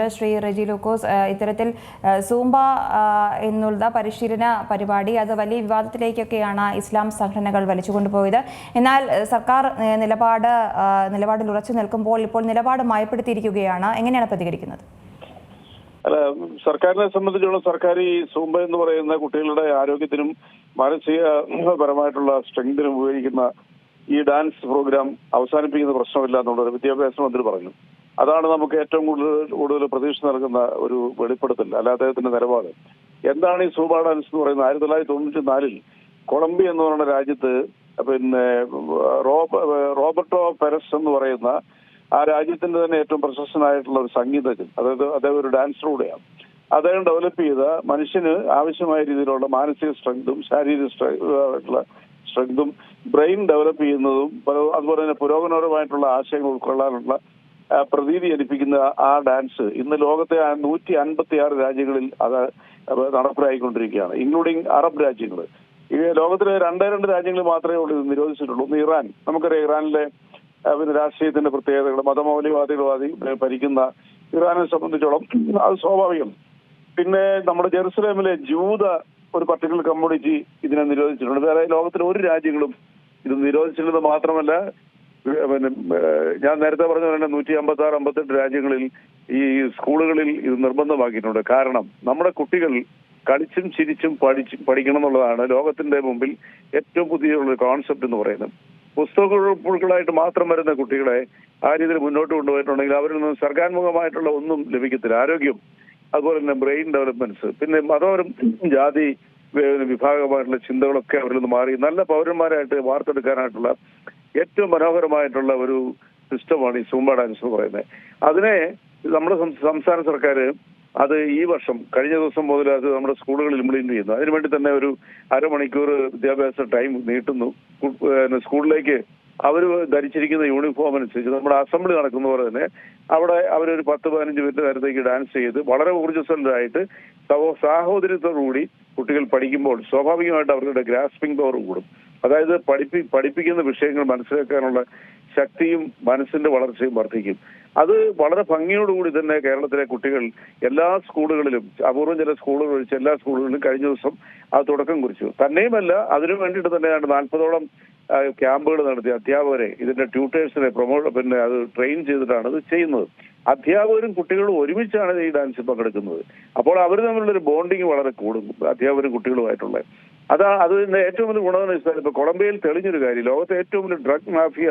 ചേരുന്നുണ്ട് ശ്രീ റെജി ലൂക്കോസ്. ഇത്തരത്തിൽ സൂംബ എന്നുള്ള പരിശീലന പരിപാടി അത് വലിയ വിവാദത്തിലേക്കൊക്കെയാണ് ഇസ്ലാം സംഘടനകൾ വലിച്ചുകൊണ്ടുപോയത്. എന്നാൽ സർക്കാർ നിലപാട് നിലപാടിൽ ഉറച്ചു നിൽക്കുമ്പോൾ ഇപ്പോൾ നിലപാട് മയപ്പെടുത്തിയിരിക്കുകയാണ്. എങ്ങനെയാണ് പ്രതികരിക്കുന്നത്? അല്ല സർക്കാരിനെ സംബന്ധിച്ചുള്ള സർക്കാർ ഈ സൂംബ എന്ന് പറയുന്ന കുട്ടികളുടെ ആരോഗ്യത്തിനും മാനസികപരമായിട്ടുള്ള സ്ട്രെങ്തിനും ഉപയോഗിക്കുന്ന ഈ ഡാൻസ് പ്രോഗ്രാം അവസാനിപ്പിക്കുന്ന പ്രശ്നമില്ല എന്നുള്ളത് വിദ്യാഭ്യാസ മന്ത്രി പറഞ്ഞു. അതാണ് നമുക്ക് ഏറ്റവും കൂടുതൽ കൂടുതൽ പ്രതീക്ഷ നൽകുന്ന ഒരു വെളിപ്പെടുത്തൽ അല്ല അദ്ദേഹത്തിന്റെ നിലപാട്. എന്താണ് ഈ സൂബ എന്ന് പറയുന്നത്? ആയിരത്തി തൊള്ളായിരത്തി തൊണ്ണൂറ്റി നാലിൽ കൊളംബിയ എന്ന് പറയുന്ന രാജ്യത്ത് പിന്നെ റോബർട്ടോ പെരസ് എന്ന് പറയുന്ന ആ രാജ്യത്തിന്റെ തന്നെ ഏറ്റവും പ്രശസ്തനായിട്ടുള്ള ഒരു സംഗീതജ്ഞൻ അതായത് അദ്ദേഹം ഒരു ഡാൻസറൂടെയാണ് അദ്ദേഹം ഡെവലപ്പ് ചെയ്ത മനുഷ്യന് ആവശ്യമായ രീതിയിലുള്ള മാനസിക സ്ട്രെങ്തും ശാരീരിക സ്ട്രെങ്തും സ്ട്രെങ്തും ബ്രെയിൻ ഡെവലപ്പ് ചെയ്യുന്നതും പല- അതുപോലെ തന്നെ പുരോഗമനപരമായിട്ടുള്ള ആശയങ്ങൾ ഉൾക്കൊള്ളാനുള്ള പ്രതീതി ജനിപ്പിക്കുന്ന ആ ഡാൻസ് ഇന്ന് ലോകത്തെ നൂറ്റി അൻപത്തി ആറ് രാജ്യങ്ങളിൽ അത് നടപ്പിലായിക്കൊണ്ടിരിക്കുകയാണ് ഇൻക്ലൂഡിങ് അറബ് രാജ്യങ്ങൾ ഈ ലോകത്തിലെ രണ്ടേ രണ്ട് രാജ്യങ്ങൾ മാത്രമേ ഉള്ളൂ ഇത് നിരോധിച്ചിട്ടുള്ളൂ. ഒന്ന് ഇറാൻ. നമുക്കറിയാം ഇറാനിലെ പിന്നെ രാഷ്ട്രീയത്തിന്റെ പ്രത്യേകതകൾ മതമൗലികവാദികളവാദി ഭരിക്കുന്ന ഇറാനെ സംബന്ധിച്ചോളം അത് സ്വാഭാവികം. പിന്നെ നമ്മുടെ ജെറുസലേമിലെ ജൂത ഒരു പർട്ടിക്കുലർ കമ്മ്യൂണിറ്റി ഇതിനെ നിരോധിച്ചിട്ടുണ്ട്. വേറെ ലോകത്തിലെ ഒരു രാജ്യങ്ങളും ഇത് നിരോധിച്ചിട്ടുള്ളത് മാത്രമല്ല പിന്നെ ഞാൻ നേരത്തെ പറഞ്ഞ പോലെ നൂറ്റി അമ്പത്തി ആറ് അമ്പത്തെട്ട് രാജ്യങ്ങളിൽ ഈ സ്കൂളുകളിൽ ഇത് നിർബന്ധമാക്കിയിട്ടുണ്ട്. കാരണം നമ്മുടെ കുട്ടികൾ കളിച്ചും ചിരിച്ചും പഠിച്ച് പഠിക്കണം എന്നുള്ളതാണ് ലോകത്തിന്റെ മുമ്പിൽ ഏറ്റവും പുതിയ കോൺസെപ്റ്റ് എന്ന് പറയുന്നത്. പുസ്തകങ്ങളായിട്ട് മാത്രം വരുന്ന കുട്ടികളെ ആ രീതിയിൽ മുന്നോട്ട് കൊണ്ടുപോയിട്ടുണ്ടെങ്കിൽ അവരിൽ നിന്ന് സർഗാത്മകമായിട്ടുള്ള ഒന്നും ലഭിക്കത്തില്ല. ആരോഗ്യം അതുപോലെ തന്നെ ബ്രെയിൻ ഡെവലപ്മെന്റ്സ് പിന്നെ മതപരം ജാതി വിഭാഗമായിട്ടുള്ള ചിന്തകളൊക്കെ അവരിൽ നിന്ന് മാറി. നല്ല പൗരന്മാരായിട്ട് വാർത്തെടുക്കാനായിട്ടുള്ള ഏറ്റവും മനോഹരമായിട്ടുള്ള ഒരു സിസ്റ്റമാണ് ഈ സൂംബ ഡാൻസ് എന്ന് പറയുന്നത്. അതിനെ നമ്മുടെ സംസ്ഥാന സർക്കാർ അത് ഈ വർഷം കഴിഞ്ഞ ദിവസം മുതൽ അത് നമ്മുടെ സ്കൂളുകളിൽ ഇംപ്ലിമെന്റ് ചെയ്യുന്നു. അതിനുവേണ്ടി തന്നെ ഒരു അരമണിക്കൂർ വിദ്യാഭ്യാസ ടൈം നീട്ടുന്നു. സ്കൂളിലേക്ക് അവർ ധരിച്ചിരിക്കുന്ന യൂണിഫോം അനുസരിച്ച് നമ്മുടെ അസംബ്ലി നടക്കുന്ന പോലെ തന്നെ അവിടെ അവരൊരു പത്ത് പതിനഞ്ച് മിനിറ്റ് നേരത്തേക്ക് ഡാൻസ് ചെയ്ത് വളരെ ഊർജസ്വലരായിട്ട് സഹോ- സാഹോദര്യത്തോടുകൂടി കുട്ടികൾ പഠിക്കുമ്പോൾ സ്വാഭാവികമായിട്ട് അവരുടെ ഗ്രാസ്പിംഗ് പവർ കൂടും. അതായത് പഠിപ്പി പഠിപ്പിക്കുന്ന വിഷയങ്ങൾ മനസ്സിലാക്കാനുള്ള ശക്തിയും മനസ്സിന്റെ വളർച്ചയും വർദ്ധിക്കും. അത് വളരെ ഭംഗിയോടുകൂടി തന്നെ കേരളത്തിലെ കുട്ടികൾ എല്ലാ സ്കൂളുകളിലും അപൂർവം ചില സ്കൂളുകൾ ഒഴിച്ച് എല്ലാ സ്കൂളുകളിലും കഴിഞ്ഞ ദിവസം അത് തുടക്കം കുറിച്ചു. തന്നെയുമല്ല അതിനു വേണ്ടിയിട്ട് തന്നെയാണ് നാൽപ്പതോളം ക്യാമ്പുകൾ നടത്തി. അധ്യാപകരെ ഇതിന്റെ ട്യൂട്ടേഴ്സിനെ പ്രൊമോട്ട് പിന്നെ അത് ട്രെയിൻ ചെയ്തിട്ടാണ് ഇത് ചെയ്യുന്നത്. അധ്യാപകരും കുട്ടികളും ഒരുമിച്ചാണ് ഈ ഡാൻസിൽ പങ്കെടുക്കുന്നത്. അപ്പോൾ അവർ തമ്മിലുള്ള ഒരു ബോണ്ടിങ് വളരെ കൂടും അധ്യാപകരും കുട്ടികളുമായിട്ടുള്ള. അതാ അതിന്റെ ഏറ്റവും വലിയ ഗുണമെന്ന് വെച്ചാൽ ഇപ്പൊ കൊളംബിയയിൽ തെളിഞ്ഞൊരു കാര്യം. ലോകത്തെ ഏറ്റവും വലിയ ഡ്രഗ് മാഫിയ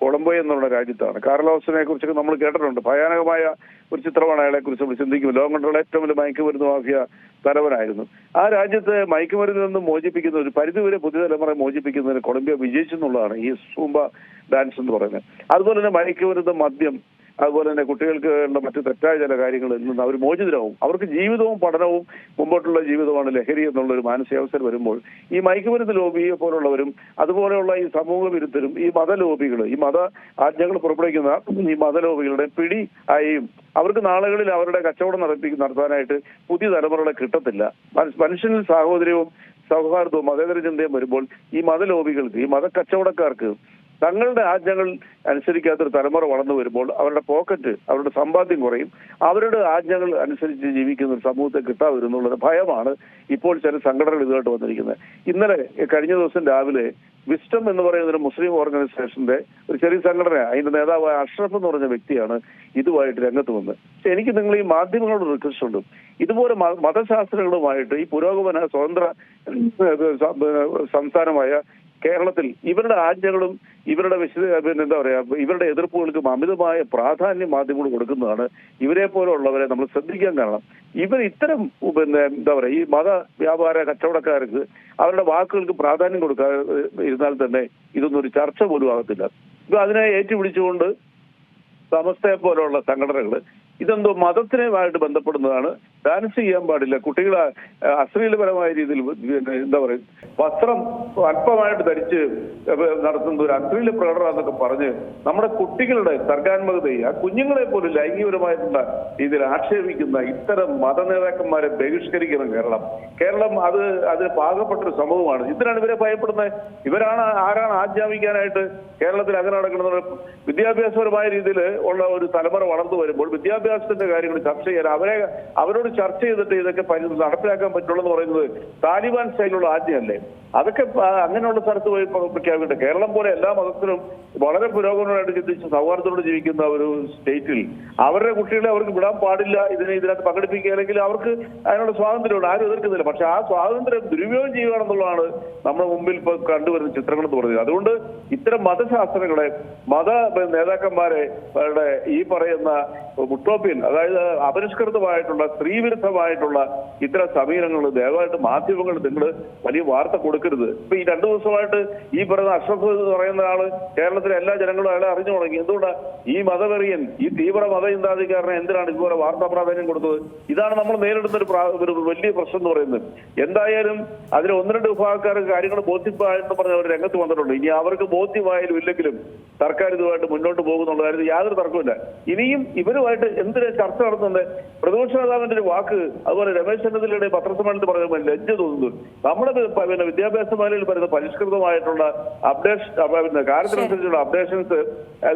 കൊളംബോ എന്നുള്ള രാജ്യത്താണ്. കാർലോസിനെ കുറിച്ചൊക്കെ നമ്മൾ കേട്ടിട്ടുണ്ട്. ഭയാനകമായ ഒരു ചിത്രമാണ് അയാളെ കുറിച്ച് നമ്മൾ ചിന്തിക്കും ലോകം കൊണ്ടുള്ള ഏറ്റവും വലിയ മയക്കുമരുന്ന് മാഫിയ തലവനായിരുന്നു. ആ രാജ്യത്തെ മയക്കുമരുന്നിൽ നിന്ന് മോചിപ്പിക്കുന്ന ഒരു പരിധിവരെ പുതിയ തലമുറ മോചിപ്പിക്കുന്നതിന് കൊളംബിയ വിജയിച്ചെന്നുള്ളതാണ് ഈ സൂമ്പ ഡാൻസ് എന്ന് പറയുന്നത്. അതുപോലെ തന്നെ മയക്കുമരുന്ന് മദ്യം അതുപോലെ തന്നെ കുട്ടികൾക്ക് വേണ്ട മറ്റു തെറ്റായ ചില കാര്യങ്ങളിൽ നിന്ന് അവർ മോചിതരാവും. അവർക്ക് ജീവിതവും പഠനവും മുമ്പോട്ടുള്ള ജീവിതമാണ് ലഹരി എന്നുള്ള ഒരു മാനസികാവസ്ഥ വരുമ്പോൾ ഈ മയക്കുമരുന്ന് ലോബിയെ പോലുള്ളവരും അതുപോലെയുള്ള ഈ സമൂഹ വിരുദ്ധരും ഈ മത ലോബികൾ ഈ മത ആജ്ഞകൾ പുറപ്പെടുവിക്കുന്ന ഈ മത ലോബികളുടെ പിടി ആയും അവർക്ക് നാളുകളിൽ അവരുടെ കച്ചവടം നടത്തി നടത്താനായിട്ട് പുതിയ തലമുറകളെ കിട്ടത്തില്ല. മനുഷ്യനിൽ സാഹോദര്യവും സൗഹാർദ്ദവും മതേതര ചിന്തയും വരുമ്പോൾ ഈ മത ലോബികൾക്ക് ഈ മത കച്ചവടക്കാർക്ക് തങ്ങളുടെ ആജ്ഞകൾ അനുസരിക്കാത്തൊരു തലമുറ വളർന്നു വരുമ്പോൾ അവരുടെ പോക്കറ്റ് അവരുടെ സമ്പാദ്യം കുറയും. അവരുടെ ആജ്ഞകൾ അനുസരിച്ച് ജീവിക്കുന്ന ഒരു സമൂഹത്തെ കിട്ടാവരുന്നുള്ളൊരു ഭയമാണ് ഇപ്പോൾ ചില സംഘടനകൾ ഇതുമായിട്ട് വന്നിരിക്കുന്നത്. ഇന്നലെ കഴിഞ്ഞ ദിവസം രാവിലെ വിസ്റ്റം എന്ന് പറയുന്ന ഒരു മുസ്ലിം ഓർഗനൈസേഷന്റെ ഒരു ചെറിയ സംഘടന അതിന്റെ നേതാവ് അഷ്റഫ് എന്ന് പറഞ്ഞ വ്യക്തിയാണ് ഇതുമായിട്ട് രംഗത്ത് വന്നത് പക്ഷെ എനിക്ക് നിങ്ങൾ ഈ മാധ്യമങ്ങളോട് റിക്വസ്റ്റ് ഉണ്ട്. ഇതുപോലെ മതശാസ്ത്രങ്ങളുമായിട്ട് ഈ പുരോഗമന സ്വതന്ത്ര സംസ്ഥാനമായ കേരളത്തിൽ ഇവരുടെ ആജ്ഞകളും ഇവരുടെ വിശദ പിന്നെ എന്താ പറയാ ഇവരുടെ എതിർപ്പുകൾക്കും അമിതമായ പ്രാധാന്യം മാധ്യമങ്ങൾ കൊടുക്കുന്നതാണ് ഇവരെ പോലുള്ളവരെ നമ്മൾ ശ്രദ്ധിക്കാൻ കാരണം. ഇവർ ഇത്തരം പിന്നെ എന്താ പറയാ ഈ മത വ്യാപാര കച്ചവടക്കാർക്ക് അവരുടെ വാക്കുകൾക്ക് പ്രാധാന്യം കൊടുക്കാതെ ഇരുന്നാൽ തന്നെ ഇതൊന്നും ഒരു ചർച്ച പോലും ആകത്തില്ല. ഇപ്പൊ അതിനെ ഏറ്റുപിടിച്ചുകൊണ്ട് സമസ്തയെ പോലുള്ള സംഘടനകൾ ഇതെന്തോ മതത്തിനുമായിട്ട് ബന്ധപ്പെടുന്നതാണ്. ഡാൻസ് ചെയ്യാൻ പാടില്ല. കുട്ടികൾ അശ്ലീലപരമായ രീതിയിൽ എന്താ പറയുക വസ്ത്രം അല്പമായിട്ട് ധരിച്ച് നടത്തുന്ന ഒരു അശ്ലീല പ്രകടനമെന്നൊക്കെ പറഞ്ഞ് നമ്മുടെ കുട്ടികളുടെ സർഗാത്മകതയെ ആ കുഞ്ഞുങ്ങളെ പോലും ലൈംഗികപരമായിട്ടുള്ള രീതിയിൽ ആക്ഷേപിക്കുന്ന ഇത്തരം മത നേതാക്കന്മാരെ ബഹിഷ്കരിക്കണം കേരളം. കേരളം അത് അത് പാകപ്പെട്ട ഒരു സമൂഹമാണ്. ഇതിനാണ് ഇവരെ ഭയപ്പെടുന്നത്? ഇവരാണ് ആരാണ് ആജ്ഞാപിക്കാനായിട്ട് കേരളത്തിൽ അങ്ങനെ വിദ്യാഭ്യാസപരമായ രീതിയിൽ ഉള്ള ഒരു തലമുറ വളർന്നു വരുമ്പോൾ വിദ്യാഭ്യാസ വിദ്യാഭ്യാസത്തിന്റെ കാര്യങ്ങൾ ചർച്ച ചെയ്യാൻ അവരെ അവരോട് ചർച്ച ചെയ്തിട്ട് ഇതൊക്കെ നടപ്പിലാക്കാൻ പറ്റുള്ളൂ എന്ന് പറയുന്നത് താലിബാൻ സ്റ്റൈലുള്ള ആജ്ഞയല്ലേ? അതൊക്കെ അങ്ങനെയുള്ള സ്ഥലത്ത് പോയി പ്ര- പ്രഖ്യാപിക്കട്ടെ. കേരളം പോലെ എല്ലാ മതത്തിലും വളരെ പുരോഗമനമായിട്ട് ചിന്തിച്ച് സൗഹാർദ്ദത്തോട് ജീവിക്കുന്ന ഒരു സ്റ്റേറ്റിൽ അവരുടെ കുട്ടികളെ അവർക്ക് വിടാൻ പാടില്ല ഇതിനെ ഇതിനകത്ത് പങ്കെടുപ്പിക്കുക അല്ലെങ്കിൽ അവർക്ക് അതിനുള്ള സ്വാതന്ത്ര്യമുണ്ട്. ആരും എതിർക്കുന്നില്ല. പക്ഷെ ആ സ്വാതന്ത്ര്യം ദുരുപയോഗം ചെയ്യുകയാണെന്നുള്ളതാണ് നമ്മുടെ മുമ്പിൽ ഇപ്പോൾ കണ്ടുവരുന്ന ചിത്രങ്ങൾ എന്ന് പറയുന്നത്. അതുകൊണ്ട് ഇത്തരം മതശാസ്ത്രങ്ങളെ മത നേതാക്കന്മാരെ ഈ പറയുന്ന മുട്ടോപ്യൻ അതായത് അപരിഷ്കൃതമായിട്ടുള്ള സ്ത്രീവിരുദ്ധമായിട്ടുള്ള ഇത്തരം സമീപനങ്ങൾ ദയവായിട്ട് മാധ്യമങ്ങൾ നിങ്ങൾ വലിയ വാർത്ത കൊടുക്കരുത്. ഇപ്പൊ ഈ രണ്ടു ദിവസമായിട്ട് ഈ പറയുന്ന അഷ്റഫ് എന്ന് പറയുന്ന ആൾ കേരളത്തിലെ എല്ലാ ജനങ്ങളും അയാളെ അറിഞ്ഞു തുടങ്ങി. എന്തുകൊണ്ടാ ഈ മതവെറിയൻ ഈ തീവ്ര മത ചിന്താധികാരനെ എന്തിനാണ് ഇതുപോലെ വാർത്താ പ്രാധാന്യം കൊടുത്തത്? ഇതാണ് നമ്മൾ നേരിടുന്ന ഒരു ഒരു വലിയ പ്രശ്നം എന്ന് പറയുന്നത്. എന്തായാലും അതിൽ ഒന്ന് രണ്ട് വിഭാഗക്കാർക്ക് കാര്യങ്ങൾ ബോധ്യമായെന്ന് പറഞ്ഞ അവർ രംഗത്ത് വന്നിട്ടുണ്ട്. ഇനി അവർക്ക് ബോധ്യമായാലും ഇല്ലെങ്കിലും സർക്കാർ ഇതുമായിട്ട് മുന്നോട്ട് പോകുന്നുള്ള കാര്യത്തിൽ യാതൊരു തർക്കമില്ല ഇനിയും ഇവരുമായിട്ട് എന്തിനാ ചർച്ച നടത്തുന്നത്? പ്രതിപക്ഷ നേതാവിന്റെ ഒരു വാക്ക് അതുപോലെ രമേശ് ചെന്നിത്തലയുടെ പത്രസമ്മേളനത്തിൽ പറയുമ്പോൾ ലജ്ജ തോന്നുന്നു. നമ്മുടെ പിന്നെ വിദ്യാഭ്യാസ മേഖലയിൽ വരുന്ന പരിഷ്കൃതമായിട്ടുള്ള അപ്ഡേഷൻ പിന്നെ കാര്യത്തിനനുസരിച്ചുള്ള അപ്ഡേഷൻസ്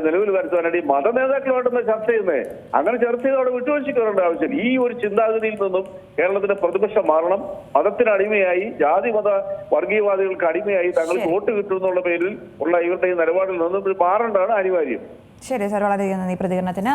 നിലവിൽ വരുത്താനായിട്ട് ഈ മത നേതാക്കളുമായിട്ടൊന്ന് ചർച്ച ചെയ്യുന്നേ. അങ്ങനെ ചർച്ച ചെയ്ത് അവിടെ വിട്ടുവീഴ്ചയ്ക്ക് ആവശ്യം ഈ ഒരു ചിന്താഗതിയിൽ നിന്നും കേരളത്തിന്റെ പ്രതിപക്ഷം മാറണം. മതത്തിന് അടിമയായി ജാതി മത വർഗീയവാദികൾക്ക് അടിമയായി തങ്ങൾക്ക് വോട്ട് കിട്ടും എന്നുള്ള പേരിൽ ഉള്ള ഇവരുടെ ഈ നിലപാടിൽ നിന്നും മാറേണ്ടതാണ് അനിവാര്യം. ശരി സർ. വളരെയധികം നന്ദി. പ്രതികരണത്തിന്